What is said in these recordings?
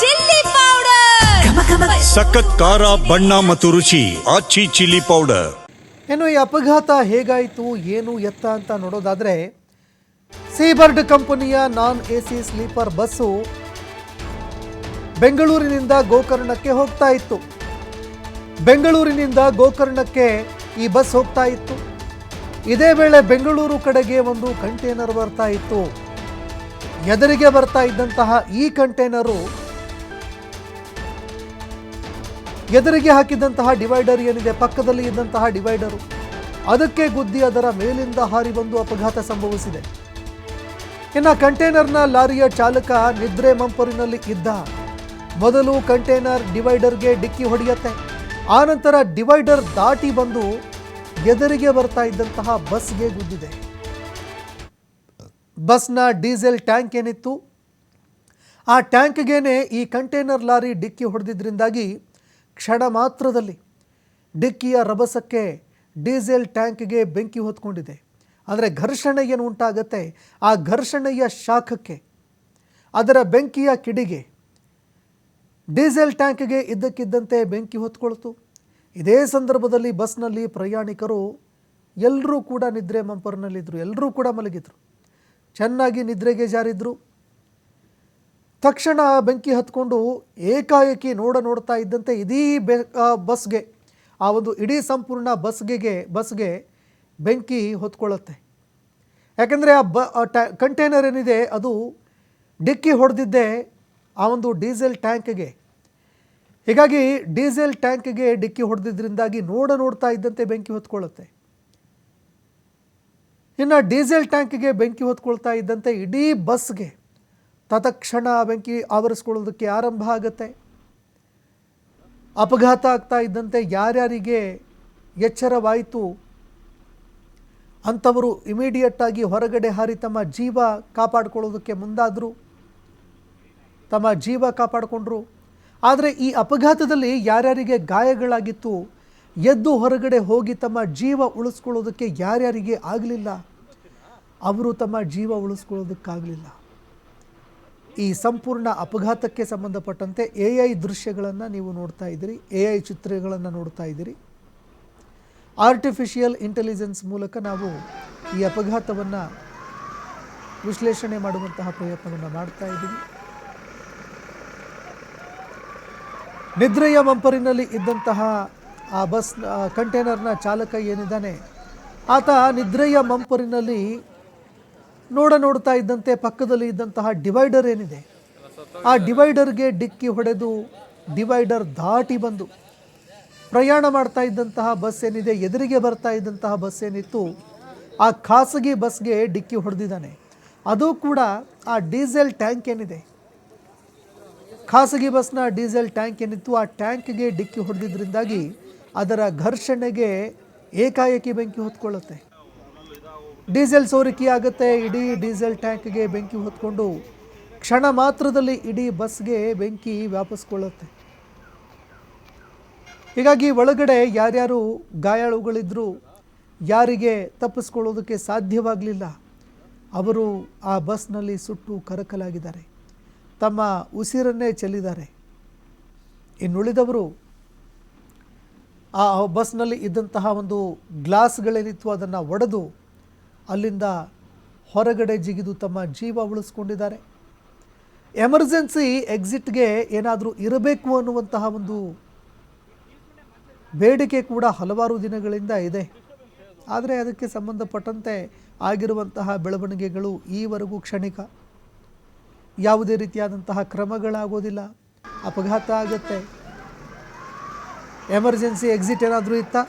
Chilli powder. ಸಖತ್ ಖಾರ ಬಣ್ಣ ಮತ್ತು ರುಚಿ ಆಚಿ ಚಿಲ್ಲಿ ಪೌಡರ್. ಏನು ಈ ಅಪಘಾತ ಹೇಗಾಯಿತು ಏನು ಎತ್ತ ಅಂತ ನೋಡೋದಾದರೆ ಸೀಬರ್ಡ್ ಕಂಪನಿಯ non A C sleeper bus ಬೆಂಗಳೂರಿನಿಂದ ಗೋಕರ್ಣಕ್ಕೆ ಹೋಗ್ತಾ ಇತ್ತು. ಬೆಂಗಳೂರಿನಿಂದ ಗೋಕರ್ಣಕ್ಕೆ ಈ ಬಸ್ ಹೋಗ್ತಾ ಇತ್ತು. ಇದೇ ವೇಳೆ ಬೆಂಗಳೂರು ಕಡೆಗೆ ಒಂದು ಕಂಟೈನರ್ ಬರ್ತಾ ಇತ್ತು. ಎದುರಿಗೆ ಬರ್ತಾ ಇದ್ದಂತಹ ಈ ಕಂಟೈನರು ಎದುರಿಗೆ ಹಾಕಿದಂತಹ ಡಿವೈಡರ್ ಏನಿದೆ, ಪಕ್ಕದಲ್ಲಿ ಇದ್ದಂತಹ ಡಿವೈಡರು, ಅದಕ್ಕೆ ಗುದ್ದಿ ಅದರ ಮೇಲಿಂದ ಹಾರಿ ಬಂದು ಅಪಘಾತ ಸಂಭವಿಸಿದೆ. ಇನ್ನು ಕಂಟೈನರ್ನ ಲಾರಿಯ ಚಾಲಕ ನಿದ್ರೆ ಮಂಪರಿನಲ್ಲಿ ಇದ್ದ. ಮೊದಲು ಕಂಟೈನರ್ ಡಿವೈಡರ್ಗೆ ಡಿಕ್ಕಿ ಹೊಡೆಯುತ್ತೆ, ಆನಂತರ ಡಿವೈಡರ್ ದಾಟಿ ಬಂದು ಎದುರಿಗೆ ಬರ್ತಾ ಇದ್ದಂತಹ ಬಸ್ಗೆ ಗುದ್ದಿದೆ. ಬಸ್ನ ಡೀಸೆಲ್ ಟ್ಯಾಂಕ್ ಏನಿತ್ತು, ಆ ಟ್ಯಾಂಕ್ಗೇನೆ ಈ ಕಂಟೈನರ್ ಲಾರಿ ಡಿಕ್ಕಿ ಹೊಡೆದಿದ್ದರಿಂದಾಗಿ ಕ್ಷಣ ಮಾತ್ರದಲ್ಲಿ ಡಿಕ್ಕಿಯ ರಭಸಕ್ಕೆ ಡೀಸೆಲ್ ಟ್ಯಾಂಕ್ಗೆ ಬೆಂಕಿ ಹೊತ್ಕೊಂಡಿದೆ. ಅಂದರೆ ಘರ್ಷಣೆ ಏನು ಉಂಟಾಗತ್ತೆ? ಆ ಘರ್ಷಣೆಯ ಶಾಖಕ್ಕೆ, ಅದರ ಬೆಂಕಿಯ ಕಿಡಿಗೆ ಡೀಸೆಲ್ ಟ್ಯಾಂಕ್ಗೆ ಇದ್ದಕ್ಕಿದ್ದಂತೆ ಬೆಂಕಿ ಹೊತ್ಕೊಳ್ತು. ಇದೇ ಸಂದರ್ಭದಲ್ಲಿ ಬಸ್ನಲ್ಲಿ ಪ್ರಯಾಣಿಕರು ಎಲ್ಲರೂ ಕೂಡ ನಿದ್ರೆ ಮಂಪರ್ನಲ್ಲಿದ್ದರು ಎಲ್ಲರೂ ಕೂಡ ಮಲಗಿದ್ರು. ಚೆನ್ನಾಗಿ ನಿದ್ರೆಗೆ ಜಾರಿದ್ರು. ತಕ್ಷಣ ಬೆಂಕಿ ಹತ್ಕೊಂಡು ಏಕಾಏಕಿ ನೋಡ ನೋಡ್ತಾ ಇದ್ದಂತೆ ಇಡೀ ಬೆ ಬಸ್ಗೆ, ಆ ಒಂದು ಇಡೀ ಸಂಪೂರ್ಣ ಬಸ್ಗೆಗೆ, ಬಸ್ಗೆ ಬೆಂಕಿ ಹೊತ್ಕೊಳ್ಳುತ್ತೆ. ಯಾಕೆಂದರೆ ಆ ಬ ಕಂಟೈನರ್ ಏನಿದೆ, ಅದು ಡಿಕ್ಕಿ ಹೊಡೆದಿದ್ದೆ ಆ ಒಂದು ಡೀಸೆಲ್ ಟ್ಯಾಂಕ್ಗೆ. ಹೀಗಾಗಿ ಡೀಸೆಲ್ ಟ್ಯಾಂಕ್ಗೆ ಡಿಕ್ಕಿ ಹೊಡೆದಿದ್ದರಿಂದಾಗಿ ನೋಡ ನೋಡ್ತಾ ಇದ್ದಂತೆ ಬೆಂಕಿ ಹೊತ್ಕೊಳ್ಳುತ್ತೆ. ಇನ್ನು ಡೀಸೆಲ್ ಟ್ಯಾಂಕ್ಗೆ ಬೆಂಕಿ ಹೊತ್ಕೊಳ್ತಾ ಇದ್ದಂತೆ ಇಡೀ ಬಸ್ಗೆ ತತ್ಕ್ಷಣ ಬೆಂಕಿ ಆವರಿಸ್ಕೊಳ್ಳೋದಕ್ಕೆ ಆರಂಭ ಆಗುತ್ತೆ. ಅಪಘಾತ ಆಗ್ತಾ ಇದ್ದಂತೆ ಯಾರ್ಯಾರಿಗೆ ಎಚ್ಚರವಾಯಿತು? ಅಂಥವರು ಇಮಿಡಿಯೇಟ್ ಆಗಿ ಹೊರಗಡೆ ಹಾರಿ ತಮ್ಮ ಜೀವ ಕಾಪಾಡಿಕೊಳ್ಳೋದಕ್ಕೆ ಮುಂದಾದರು. ತಮ್ಮ ಜೀವ ಕಾಪಾಡಿಕೊಂಡ್ರು. ಆದರೆ ಈ ಅಪಘಾತದಲ್ಲಿ ಯಾರ್ಯಾರಿಗೆ ಗಾಯಗಳಾಗಿತ್ತು? ಎದ್ದು ಹೊರಗಡೆ ಹೋಗಿ ತಮ್ಮ ಜೀವ ಉಳಿಸ್ಕೊಳ್ಳೋದಕ್ಕೆ ಯಾರ್ಯಾರಿಗೆ ಆಗಲಿಲ್ಲ? ಅವರು ತಮ್ಮ ಜೀವ ಉಳಿಸ್ಕೊಳ್ಳೋದಕ್ಕಾಗಲಿಲ್ಲ. ಈ ಸಂಪೂರ್ಣ ಅಪಘಾತಕ್ಕೆ ಸಂಬಂಧಪಟ್ಟಂತೆ ಎ ಐ ದೃಶ್ಯಗಳನ್ನು ನೀವು ನೋಡ್ತಾ ಇದ್ದೀರಿ, ಎ ಐ ಚಿತ್ರಗಳನ್ನು ನೋಡ್ತಾ ಇದ್ದೀರಿ. ಆರ್ಟಿಫಿಷಿಯಲ್ ಇಂಟೆಲಿಜೆನ್ಸ್ ಮೂಲಕ ನಾವು ಈ ಅಪಘಾತವನ್ನು ವಿಶ್ಲೇಷಣೆ ಮಾಡುವಂತಹ ಪ್ರಯತ್ನವನ್ನು ಮಾಡ್ತಾ ಇದ್ದೀವಿ. ನಿದ್ರೆಯ ಮಂಪರಿನಲ್ಲಿ ಇದ್ದಂತಹ ಆ ಬಸ್ ಕಂಟೈನರ್ನ ಚಾಲಕ ಏನಿದ್ದಾನೆ, ಆತ ನಿದ್ರೆಯ ಮಂಪರಿನಲ್ಲಿ ನೋಡ ನೋಡ್ತಾ ಇದ್ದಂತೆ ಪಕ್ಕದಲ್ಲಿ ಇದ್ದಂತಹ ಡಿವೈಡರ್ ಏನಿದೆ? ಆ ಡಿವೈಡರ್ಗೆ ಡಿಕ್ಕಿ ಹೊಡೆದು ಡಿವೈಡರ್ ದಾಟಿ ಬಂದು ಪ್ರಯಾಣ ಮಾಡ್ತಾ ಇದ್ದಂತಹ ಬಸ್ ಏನಿದೆ, ಎದುರಿಗೆ ಬರ್ತಾ ಇದ್ದಂತಹ ಬಸ್ ಏನಿತ್ತು, ಆ ಖಾಸಗಿ ಬಸ್ಗೆ ಡಿಕ್ಕಿ ಹೊಡೆದಿದ್ದಾನೆ. ಅದು ಕೂಡ ಆ ಡೀಸೆಲ್ ಟ್ಯಾಂಕ್ ಏನಿದೆ, ಖಾಸಗಿ ಬಸ್ನ ಡೀಸೆಲ್ ಟ್ಯಾಂಕ್ ಏನಿತ್ತು, ಆ ಟ್ಯಾಂಕ್ಗೆ ಡಿಕ್ಕಿ ಹೊಡೆದಿದ್ದರಿಂದಾಗಿ ಅದರ ಘರ್ಷಣೆಗೆ ಏಕಾಏಕಿ ಬೆಂಕಿ ಹೊತ್ಕೊಳ್ಳುತ್ತೆ. ಡೀಸೆಲ್ ಸೋರಿಕೆ ಆಗುತ್ತೆ, ಇಡೀ ಡೀಸೆಲ್ ಟ್ಯಾಂಕ್ಗೆ ಬೆಂಕಿ ಹೊತ್ಕೊಂಡು. ಕ್ಷಣ ಮಾತ್ರದಲ್ಲಿ ಇಡೀ ಬಸ್ಗೆ ಬೆಂಕಿ ವ್ಯಾಪಿಸ್ಕೊಳ್ಳುತ್ತೆ. ಹೀಗಾಗಿ ಒಳಗಡೆ ಯಾರ್ಯಾರು ಗಾಯಾಳುಗಳಿದ್ರು, ಯಾರಿಗೆ ತಪ್ಪಿಸ್ಕೊಳ್ಳೋದಕ್ಕೆ ಸಾಧ್ಯವಾಗಲಿಲ್ಲ, ಅವರು ಆ ಬಸ್ನಲ್ಲಿ ಸುಟ್ಟು ಕರಕಲಾಗಿದ್ದಾರೆ. ತಮ್ಮ ಉಸಿರನ್ನೇ ಚೆಲ್ಲಿದ್ದಾರೆ. ಇನ್ನುಳಿದವರು, ಆ ಬಸ್ನಲ್ಲಿ ಇದ್ದಂತಹ ಒಂದು ಗ್ಲಾಸ್ಗಳೇನಿತ್ತು ಅದನ್ನು ಒಡೆದು ಅಲ್ಲಿಂದ ಹೊರಗಡೆ ಜಿಗಿದು ತಮ್ಮ ಜೀವ ಉಳಿಸ್ಕೊಂಡಿದ್ದಾರೆ. ಎಮರ್ಜೆನ್ಸಿ ಎಕ್ಸಿಟ್ಗೆ ಏನಾದರೂ ಇರಬೇಕು ಅನ್ನುವಂತಹ ಒಂದು ಬೇಡಿಕೆ ಕೂಡ ಹಲವಾರು ದಿನಗಳಿಂದ ಇದೆ. ಆದರೆ ಅದಕ್ಕೆ ಸಂಬಂಧಪಟ್ಟಂತೆ ಆಗಿರುವಂತಹ ಬೆಳವಣಿಗೆಗಳು ಈವರೆಗೂ ಕ್ಷಣಿಕ. ಯಾವುದೇ ರೀತಿಯಾದಂತಹ ಕ್ರಮಗಳಾಗೋದಿಲ್ಲ. ಅಪಘಾತ ಆಗುತ್ತೆ. ಎಮರ್ಜೆನ್ಸಿ ಎಕ್ಸಿಟ್ ಏನಾದರೂ ಇತ್ತಾ?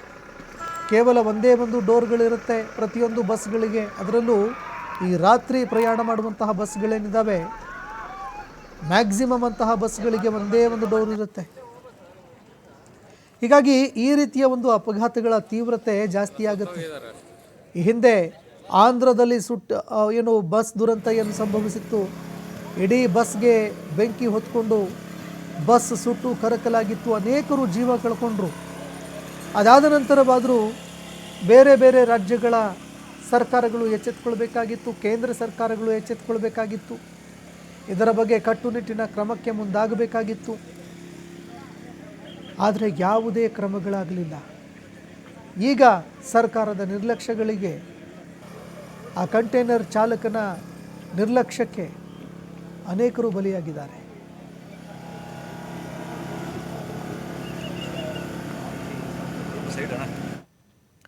ಕೇವಲ ಒಂದೇ ಒಂದು ಡೋರ್ಗಳಿರುತ್ತೆ ಪ್ರತಿಯೊಂದು ಬಸ್ಗಳಿಗೆ. ಅದರಲ್ಲೂ ಈ ರಾತ್ರಿ ಪ್ರಯಾಣ ಮಾಡುವಂತಹ ಬಸ್ಗಳೇನಿದ್ದಾವೆ, ಮ್ಯಾಕ್ಸಿಮಮ್ ಅಂತಹ ಬಸ್ಗಳಿಗೆ ಒಂದೇ ಒಂದು ಡೋರ್ ಇರುತ್ತೆ. ಹೀಗಾಗಿ ಈ ರೀತಿಯ ಒಂದು ಅಪಘಾತಗಳ ತೀವ್ರತೆ ಜಾಸ್ತಿ ಆಗುತ್ತೆ. ಈ ಹಿಂದೆ ಆಂಧ್ರದಲ್ಲಿ ಸುಟ್ಟು ಏನು ಬಸ್ ದುರಂತ ಏನು ಸಂಭವಿಸಿತ್ತು. ಇಡೀ ಬಸ್ಗೆ ಬೆಂಕಿ ಹೊತ್ಕೊಂಡು ಬಸ್ ಸುಟ್ಟು ಕರಕಲಾಗಿತ್ತು. ಅನೇಕರು ಜೀವ ಕಳ್ಕೊಂಡ್ರು. ಅದಾದ ನಂತರವಾದರೂ ಬೇರೆ ಬೇರೆ ರಾಜ್ಯಗಳ ಸರ್ಕಾರಗಳು ಎಚ್ಚೆತ್ತುಕೊಳ್ಬೇಕಾಗಿತ್ತು ಕೇಂದ್ರ ಸರ್ಕಾರಗಳು ಎಚ್ಚೆತ್ಕೊಳ್ಬೇಕಾಗಿತ್ತು. ಇದರ ಬಗ್ಗೆ ಕಟ್ಟುನಿಟ್ಟಿನ ಕ್ರಮಕ್ಕೆ ಮುಂದಾಗಬೇಕಾಗಿತ್ತು. ಆದರೆ ಯಾವುದೇ ಕ್ರಮಗಳಾಗಲಿಲ್ಲ. ಈಗ ಸರ್ಕಾರದ ನಿರ್ಲಕ್ಷ್ಯಗಳಿಗೆ ಆ ಕಂಟೈನರ್ ಚಾಲಕನ ನಿರ್ಲಕ್ಷ್ಯಕ್ಕೆ ಅನೇಕರು ಬಲಿಯಾಗಿದ್ದಾರೆ. ಸೈಡ್ ಅಣ್ಣ